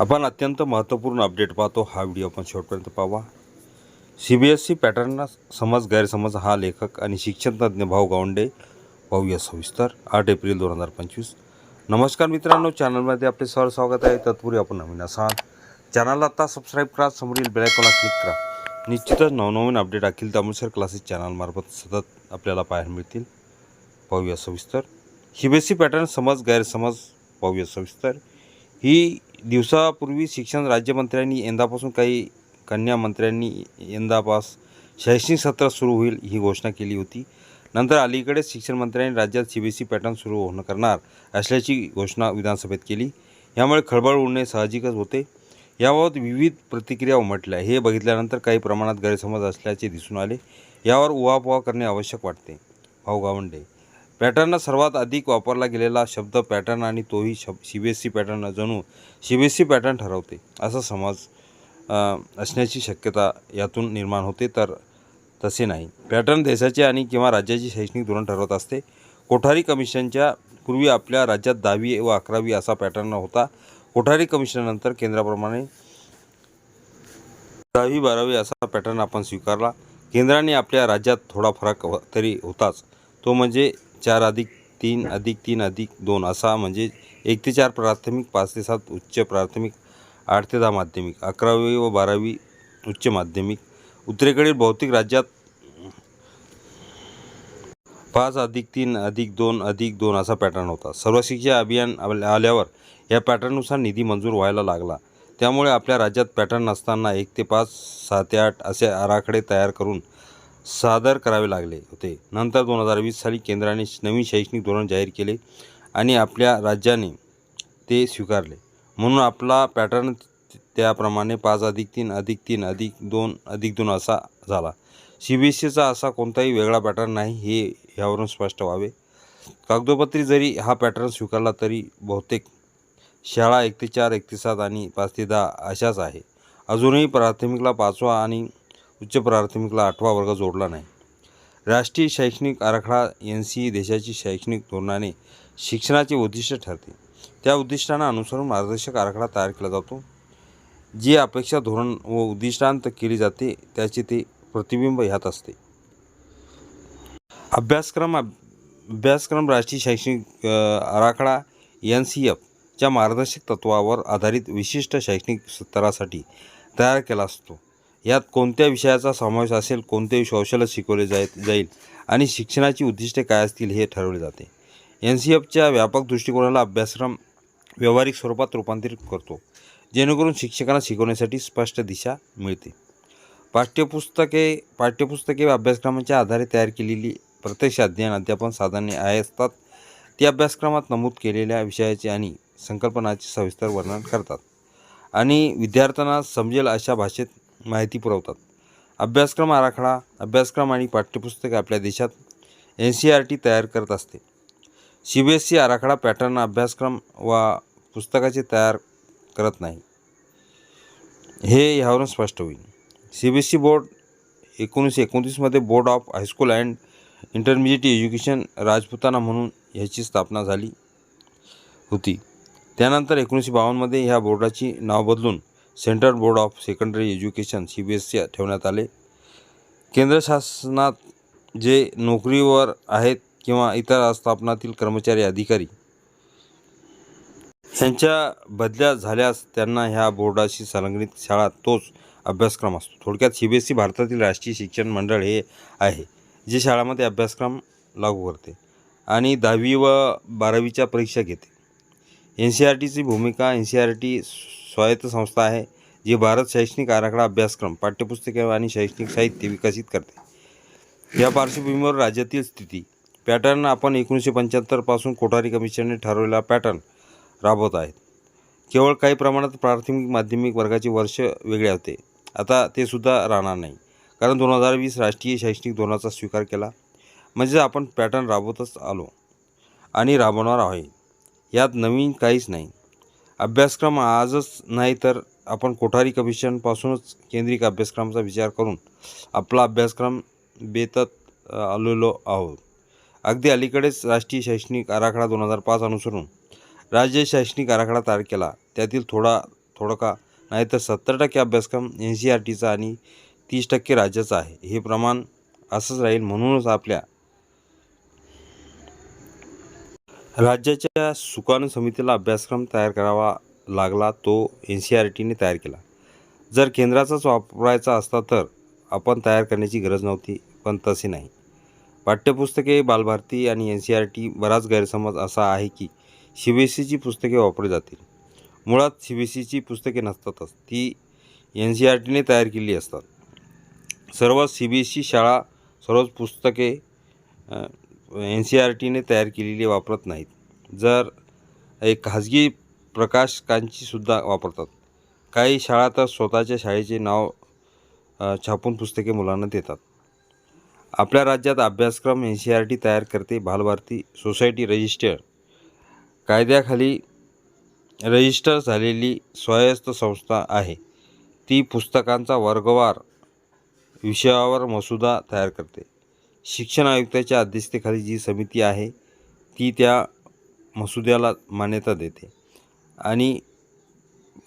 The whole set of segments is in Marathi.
आपण अत्यंत महत्त्वपूर्ण अपडेट पाहतो. हा व्हिडिओ आपण शेवटपर्यंत पाहावा. सी बी एस सी पॅटर्नना समज गैरसमज हा लेखक आणि शिक्षणतज्ज्ञ भाऊ गावंडे पाहूया सविस्तर. आठ एप्रिल दोन हजार पंचवीस. नमस्कार मित्रांनो चॅनलमध्ये आपले सर स्वागत आहे. तत्पूर्वी आपण नवीन असाल चॅनलला आता सबस्क्राईब करा समोरील बेलायकॉनला क्लिक करा. निश्चितच नवनवीन अपडेट अखिल तामुलसर क्लासेस चॅनलमार्फत सतत आपल्याला पाहायला मिळतील. पाहूया सविस्तर. C B S C pattern समज गैरसमज पाहूया सविस्तर. ही दिवसापूर्वी शिक्षण राज्यमंत्र्यांनी यंदापासून काही कन्या मंत्र्यांनी यंदापास शैक्षणिक सत्र सुरू होईल ही घोषणा केली होती. नंतर अलीकडेच शिक्षण मंत्र्यांनी राज्यात C B S C pattern सुरू होणं करणार असल्याची घोषणा विधानसभेत केली. यामुळे खळबळ उडणे साहजिकच होते. याबाबत विविध प्रतिक्रिया उमटल्या. हे बघितल्यानंतर काही प्रमाणात गैरसमज असल्याचे दिसून आले. यावर उहापोहा करणे आवश्यक वाटते. भाऊ गावंडे. पॅटर्न सर्वात अधिक वापरला गेलेला शब्द पॅटर्न आणि तोही शब C B S C pattern जणू C B S C pattern ठरवते असा समज असण्याची शक्यता यातून निर्माण होते तर तसे नाही. पॅटर्न देशाचे आणि किंवा राज्याचे शैक्षणिक धोरण ठरवत असते. कोठारी कमिशनच्या पूर्वी आपल्या राज्यात दहावी व अकरावी असा पॅटर्न होता कोठारी कमिशननंतर केंद्राप्रमाणे दहावी बारावी असा पॅटर्न आपण स्वीकारला. केंद्राने आपल्या राज्यात थोडा फरक तरी होताच. तो म्हणजे चार अधिक तीन अधिक तीन अधिक दोन असा म्हणजे एक ते चार प्राथमिक पाच ते सात उच्च प्राथमिक आठ ते दहा माध्यमिक अकरावी व बारावी उच्च माध्यमिक. उत्तरेकडील बहुतेक राज्यात पाच अधिक तीन अधिक दोन अधिक दोन असा पॅटर्न होता. सर्व शिक्षा अभियान आल्यावर या पॅटर्ननुसार निधी मंजूर व्हायला लागला. त्यामुळे आपल्या राज्यात पॅटर्न नसताना एक ते पाच सहा ते आठ असे आराखडे तयार करून सादर करावे लागले होते. नंतर दोन हजार वीस साली केंद्राने नवीन शैक्षणिक धोरण जाहीर केले आणि आपल्या राज्याने ते स्वीकारले. म्हणून आपला पॅटर्न त्याप्रमाणे पाच अधिक तीन अधिक तीन अधिक दोन अधिक दोन असा झाला. सी बी एस सीचा असा कोणताही वेगळा पॅटर्न नाही हे ह्यावरून स्पष्ट व्हावे. कागदोपत्री जरी हा पॅटर्न स्वीकारला तरी बहुतेक शाळा एक ते चार एक ते सात आणि पाच ते दहा अशाच आहे. अजूनही प्राथमिकला पाचवा आणि उच्च प्राथमिकला आठवा वर्ग जोडला नाही. राष्ट्रीय शैक्षणिक आराखडा एन सी देशाची शैक्षणिक धोरणाने शिक्षणाचे उद्दिष्ट ठरते. त्या उद्दिष्टांना अनुसरून मार्गदर्शक आराखडा तयार केला जातो. जी अपेक्षा धोरण व उद्दिष्टांत केली जाते त्याचे ते प्रतिबिंब ह्यात असते. अभ्यासक्रम अभ- अभ्यासक्रम राष्ट्रीय शैक्षणिक आराखडा एन सी एफच्या मार्गदर्शक तत्वावर आधारित विशिष्ट शैक्षणिक स्तरासाठी तयार केला असतो. यात कोणत्या विषयाचा समावेश असेल कोणते कौशल्य शिकवले जाय जाईल आणि शिक्षणाची उद्दिष्टे काय असतील हे ठरवले जाते. एन सी एफच्या व्यापक दृष्टिकोनाला अभ्यासक्रम व्यावहारिक स्वरूपात रूपांतरित करतो जेणेकरून शिक्षकांना शिकवण्यासाठी स्पष्ट दिशा मिळते. पाठ्यपुस्तके पाठ्यपुस्तके व अभ्यासक्रमाच्या आधारे तयार केलेली प्रत्यक्ष अध्ययन अध्यापन साधने आहे असतात. ती अभ्यासक्रमात नमूद केलेल्या विषयाचे आणि संकल्पनाचे सविस्तर वर्णन करतात. आणि विद्यार्थ्यांना समजेल अशा भाषेत माहिती पुरवतात. अभ्यासक्रम आराखडा अभ्यासक्रम आणि पाठ्यपुस्तके आपल्या देशात एन सी आर टी तयार करत असते. सी बी एस सी आराखडा पॅटर्न अभ्यासक्रम व पुस्तकाचे तयार करत नाही. हे ह्यावरून स्पष्ट होईल. C B S C board एकोणीसशे एकोणतीसमध्ये board of high school and intermediate education Rajputana म्हणून ह्याची स्थापना झाली होती. त्यानंतर एकोणीसशे बावन्नमध्ये ह्या बोर्डाची नाव बदलून central board of secondary education C B S C ठेवण्यात आले. केंद्र शासनात जे नोकरीवर आहेत किंवा इतर आस्थापनातील कर्मचारी अधिकारी यांच्या बदल्या झाल्यास त्यांना ह्या बोर्डाशी संलग्नित शाळा तोच अभ्यासक्रम असतो. थोडक्यात सी बी एस सी भारतातील राष्ट्रीय शिक्षण मंडळ हे आहे जे शाळांमध्ये अभ्यासक्रम लागू करते आणि दहावी व बारावीच्या परीक्षा घेते. एन सी आर टीची भूमिका एन सी आर टी स्वायत्त संस्था आहे जी भारत शैक्षणिक आराखडा अभ्यासक्रम पाठ्यपुस्तके आणि शैक्षणिक साहित्य विकसित करते. या पार्श्वभूमीवर राज्यातील स्थिती. पॅटर्न आपण एकोणीसशे पंच्याहत्तरपासून कोठारी कमिशनने ठरवलेला पॅटर्न राबवत आहेत. केवळ काही प्रमाणात प्राथमिक माध्यमिक वर्गाचे वर्ष वेगळे होते. आता ते सुद्धा राहणार नाही. कारण दोन हजार वीस राष्ट्रीय शैक्षणिक धोरणाचा स्वीकार केला. म्हणजे आपण पॅटर्न राबवतच आलो आणि राबवणार आहे यात नवीन काहीच नाही. अभ्यासक्रम आजच नाही तर आपण कोठारी कमिशनपासूनच केंद्रिक अभ्यासक्रमाचा विचार करून आपला अभ्यासक्रम बेतत आलेलो आहोत. अगदी अलीकडेच राष्ट्रीय शैक्षणिक आराखडा दोन हजार पाच अनुसरून राज्य शैक्षणिक आराखडा तयार केला. त्यातील थोडा थोडका नाही तर सत्तर टक्के अभ्यासक्रम एन सी आर टीचा आणि तीस टक्के राज्याचा आहे. हे प्रमाण असंच राहील म्हणूनच आपल्या राज्याच्या सुकाणू समितीला अभ्यासक्रम तयार करावा लागला तो एन सी आर टीने तयार केला. जर केंद्राचाच वापरायचा असता तर आपण तयार करण्याची गरज नव्हती पण तसे नाही. पाठ्यपुस्तके बालभारती आणि एन सी आर टी बराच गैरसमज असा आहे की सी बी एस सीची पुस्तके वापरली जातील. मुळात सी बी एस सीची पुस्तके नसतातच ती एन सी आर टीने तयार केली असतात. सर्व सी बी एस सी शाळा सर्वच पुस्तके एन सी आर टीने तयार केलेली वापरत नाहीत. जर एक खाजगी प्रकाशकांचीसुद्धा वापरतात. काही शाळा तर स्वतःच्या शाळेचे नाव छापून पुस्तके मुलांना देतात. आपल्या राज्यात अभ्यासक्रम एन सी आर टी तयार करते बालभारती सोसायटी रजिस्टर. कायद्याखाली रजिस्टर झालेली स्वायत्त संस्था आहे. ती पुस्तकांचा वर्गवार विषयावर मसुदा तयार करते. शिक्षण आयुक्ताच्या अध्यक्षतेखाली जी समिती आहे ती त्या मसुद्याला मान्यता देते आणि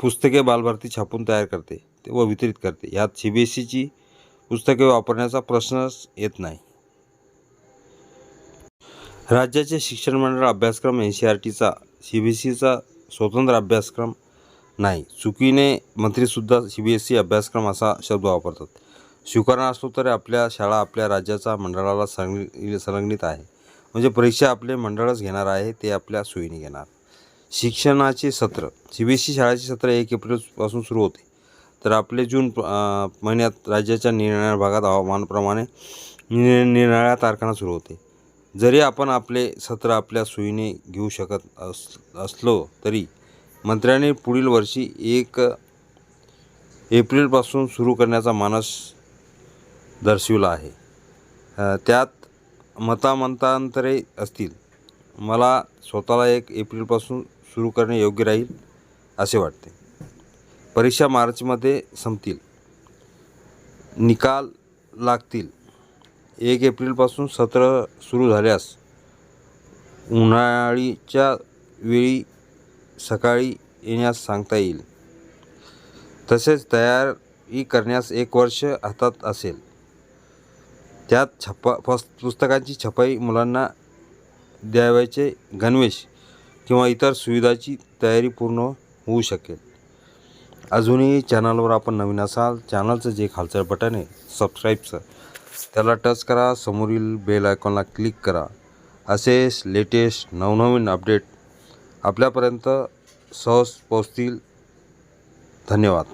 पुस्तके बालभारती छापून तयार करते व वितरित करते. यात सी बी एस सीची पुस्तके वापरण्याचा प्रश्नच येत नाही. राज्याचे शिक्षण मंडळ अभ्यासक्रम एन सी आर टीचा सी बी एस सीचा स्वतंत्र अभ्यासक्रम नाही. चुकीने मंत्रीसुद्धा सी बी एस सी अभ्यासक्रम असा शब्द वापरतात. स्वीकारणार असलो तरी आपल्या शाळा आपल्या राज्याचा मंडळाला संलग्न संलग्नित आहे. म्हणजे परीक्षा आपले मंडळच घेणार आहे ते आपल्या सोयीने घेणार. शिक्षणाचे सत्र सी बी एस सी शाळेचे सत्र एक एप्रिलपासून सुरू होते. तर आपले जून महिन्यात राज्याच्या निरनिराळ्या भागात हवामानाप्रमाणे नि निरनिराळ्या तारखांना सुरू होते. जरी आपण आपले सत्र आपल्या सोयीने घेऊ शकत अस असलो तरी मंत्र्यांनी पुढील वर्षी एक एप्रिलपासून सुरू करण्याचा मानस दर्शविला आहे. त्यात मतामतांतरे असतील. मला स्वतःला एक एप्रिलपासून सुरू करणे योग्य राहील असे वाटते. परीक्षा मार्चमध्ये संपतील. निकाल लागतील. एक एप्रिलपासून सत्र सुरू झाल्यास उन्हाळीच्या वेळी सकाळी येण्यास सांगता येईल. तसेच तयारी करण्यास एक वर्ष हातात असेल. त्यात छपा फस पुस्तकांची छपाई मुलांना द्यावयाचे गणवेश किंवा इतर सुविधाची तयारी पूर्ण होऊ शकेल. अजूनही चॅनलवर आपण नवीन असाल चॅनलचं जे खालचं बटन आहे सबस्क्राईबचं त्याला टच करा समोरील बेल आयकॉनला क्लिक करा. असेच लेटेस्ट नवनवीन अपडेट आपल्यापर्यंत सहज पोचतील धन्यवाद.